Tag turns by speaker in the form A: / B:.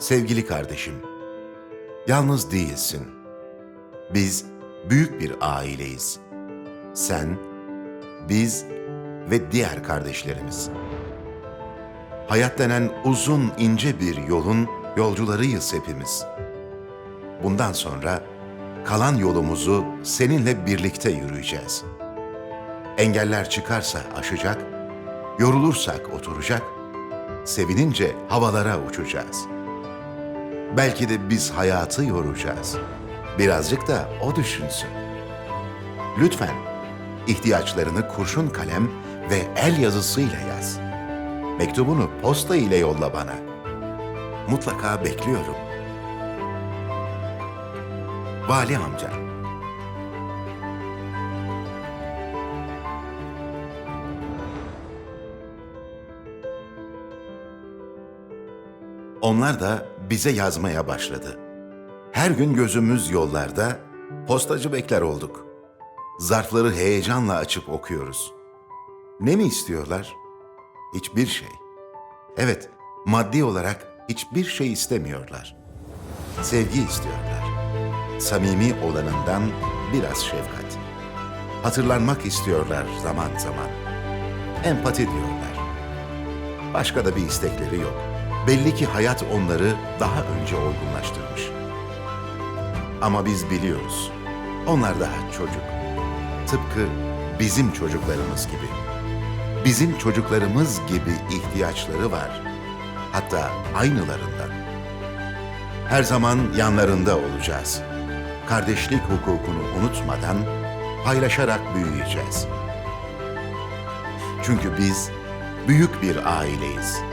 A: Sevgili kardeşim, yalnız değilsin. Biz büyük bir aileyiz. Sen, biz ve diğer kardeşlerimiz. Hayat denen uzun ince bir yolun yolcularıyız hepimiz. Bundan sonra kalan yolumuzu seninle birlikte yürüyeceğiz. Engeller çıkarsa aşacak, yorulursak oturacak, sevinince havalara uçacağız. Belki de biz hayatı yoracağız. Birazcık da o düşünsün. Lütfen ihtiyaçlarını kurşun kalem ve el yazısıyla yaz. Mektubunu posta ile yolla bana. Mutlaka bekliyorum. Vali amca. Onlar da bize yazmaya başladı. Her gün gözümüz yollarda, postacı bekler olduk. Zarfları heyecanla açıp okuyoruz. Ne mi istiyorlar? Hiçbir şey. Evet, maddi olarak hiçbir şey istemiyorlar. Sevgi istiyorlar. Samimi olanından biraz şefkat. Hatırlanmak istiyorlar zaman zaman. Empati diyorlar. Başka da bir istekleri yok. Belli ki hayat onları daha önce olgunlaştırmış. Ama biz biliyoruz. Onlar daha çocuk. Tıpkı bizim çocuklarımız gibi. Bizim çocuklarımız gibi ihtiyaçları var. Hatta aynılarından. Her zaman yanlarında olacağız. Kardeşlik hukukunu unutmadan paylaşarak büyüyeceğiz. Çünkü biz büyük bir aileyiz.